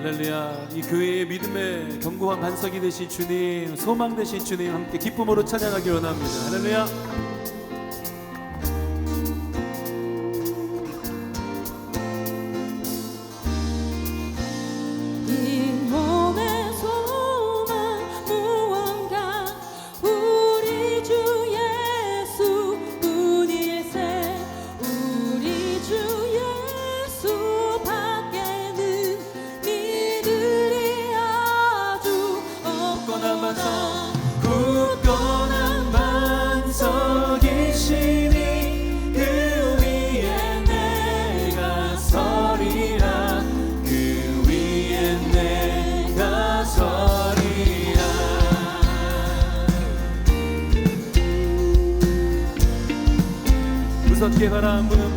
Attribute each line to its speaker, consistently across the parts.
Speaker 1: 할렐루야. 이 교회의 믿음의 견고한 반석이 되신 주님 소망 되신 주님 함께 기쁨으로 찬양하기 원합니다. 할렐루야 Abraham.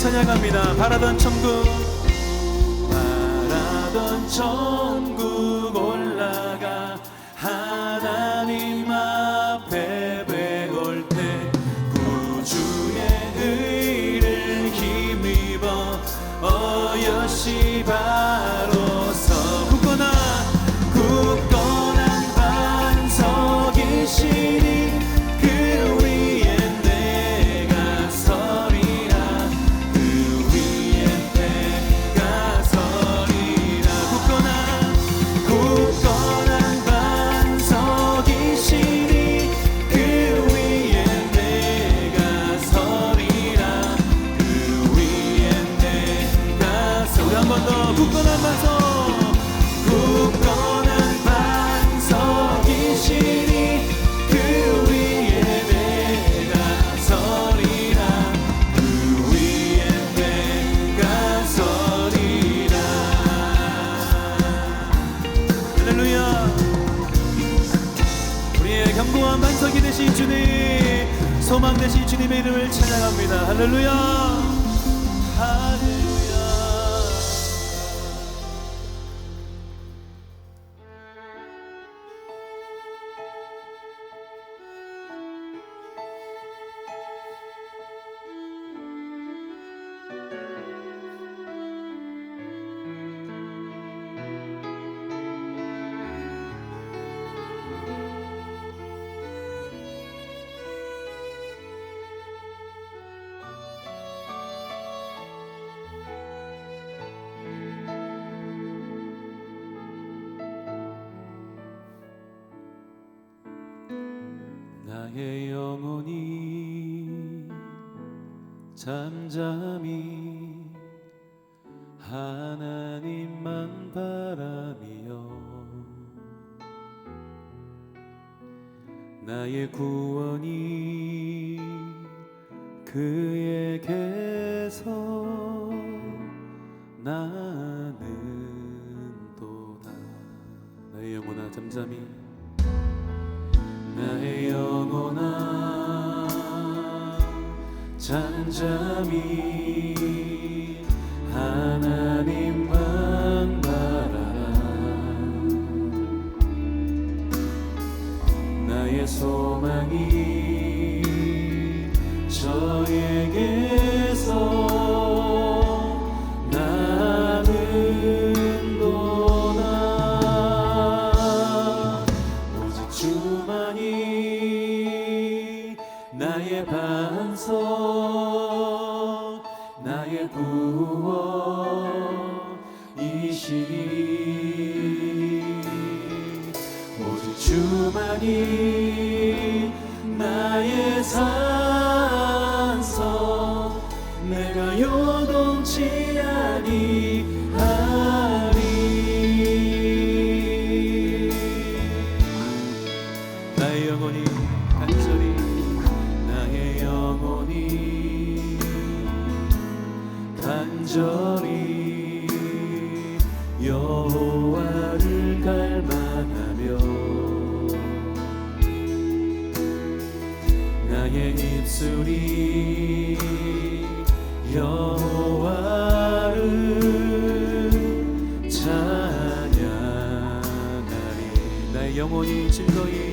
Speaker 1: 찬양합니다. 바라던 천국 바라던 천국 굳건한 반석 굳건한 반석이시니 그 위에 내가 서리라. 그 위에 내가 서리라. 할렐루야. 우리의 견고한 반석이 되신 주님 소망 되신 주님의 이름을 찬양합니다. 할렐루야 나의 영혼이 잠잠히 하나님만 바라며 나의 구원이 그에게서 나는 도다. 나의 영혼아 잠잠히 나의 영혼아 잠잠이 하나님만 바라라. 나의 소망이 나의 구원이시니 오직 주만이 나의 산성 내가 요동치 아니 나의 입술이 여호와를 찬양하리. 나의 영혼이 즐거이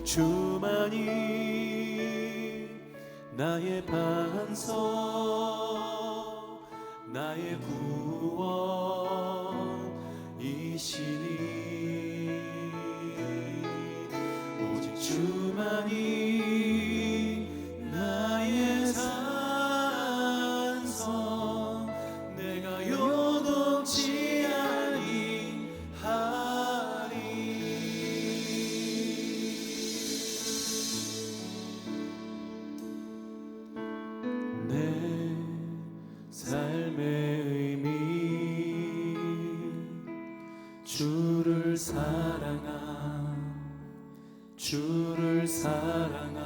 Speaker 1: 오직 주만이 나의 반석 나의 구원이시니. 오직 주만이 사랑함 주를 사랑함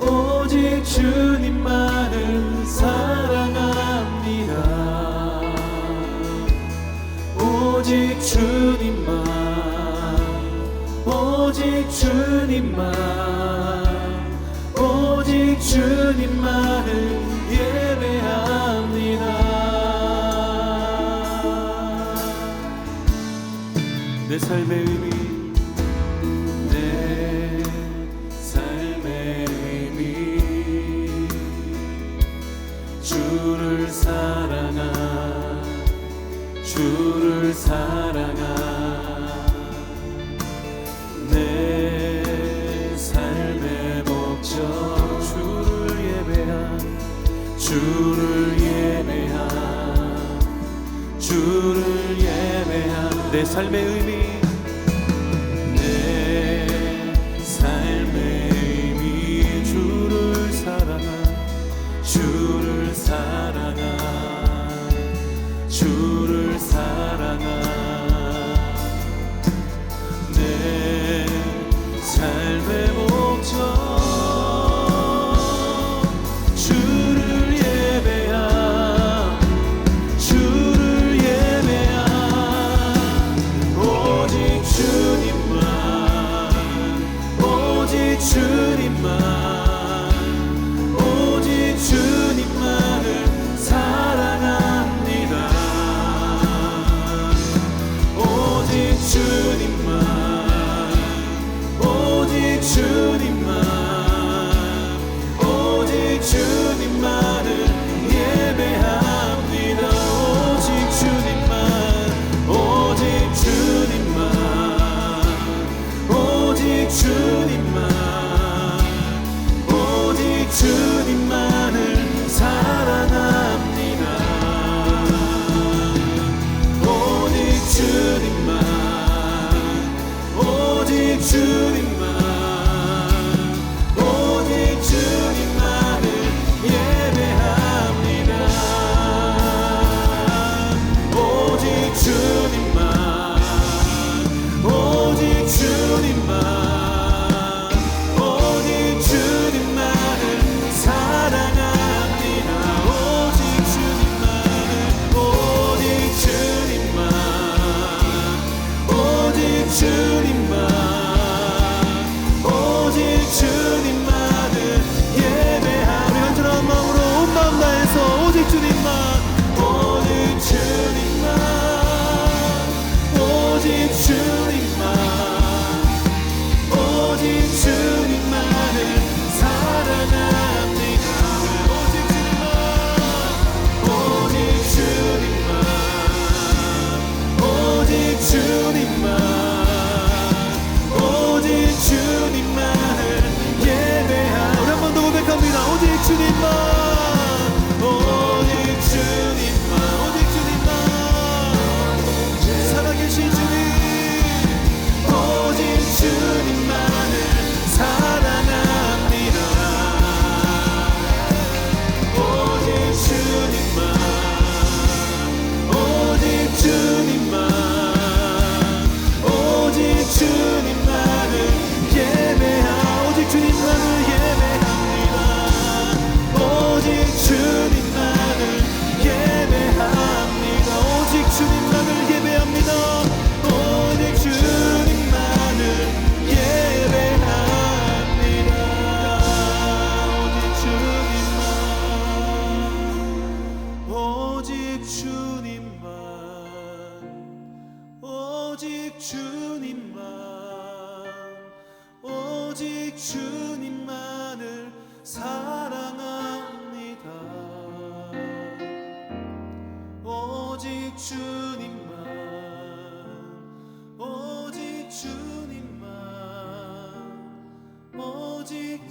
Speaker 1: 오직 주님만을 사랑합니다. 주님만 오직 주님. 주를 사랑하 주를 사랑하. 내 삶의 목적 주를 예배한 주를 예배한 주를 예배한 내 삶의 의미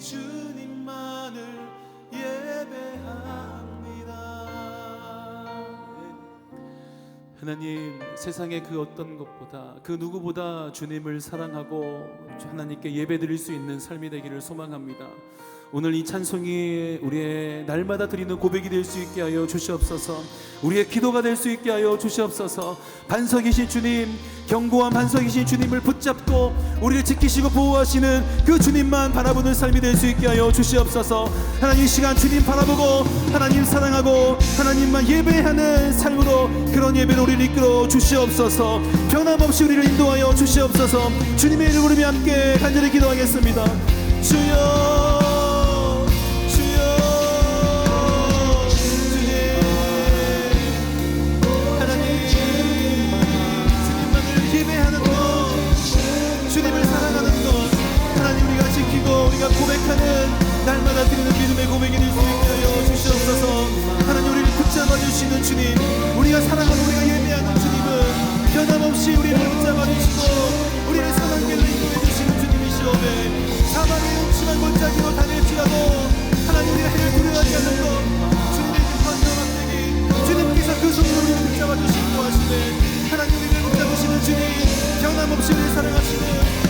Speaker 1: 주님만을 예배합니다. 하나님 세상의 그 어떤 것보다 그 누구보다 주님을 사랑하고 하나님께 예배드릴 수 있는 삶이 되기를 소망합니다. 오늘 이 찬송이 우리의 날마다 드리는 고백이 될 수 있게 하여 주시옵소서. 우리의 기도가 될 수 있게 하여 주시옵소서. 반석이신 주님, 견고한 반석이신 주님을 붙잡고 우리를 지키시고 보호하시는 그 주님만 바라보는 삶이 될 수 있게 하여 주시옵소서. 하나님 이 시간 주님 바라보고 하나님 사랑하고 하나님만 예배하는 삶으로 그런 예배를 우리를 이끌어 주시옵소서. 변함없이 우리를 인도하여 주시옵소서. 주님의 이름 부르며 함께 간절히 기도하겠습니다. 주여 주님 우리가 사랑하고 우리가 예배하는 주님은 변함없이 우리를 붙잡아 주시고 우리를 사랑길로 인도해 주시는 주님이시오매. 사망의 음침한 골짜기로 다닐지라도 하나님 우리가 해를 두려워하지 않는 것 주님의 깊은 영원되기 주님께서 그 손으로 우리를 붙잡아 주시고 하시네. 하나님 우리를 붙잡으시는 주님 변함없이 우리를 사랑하시는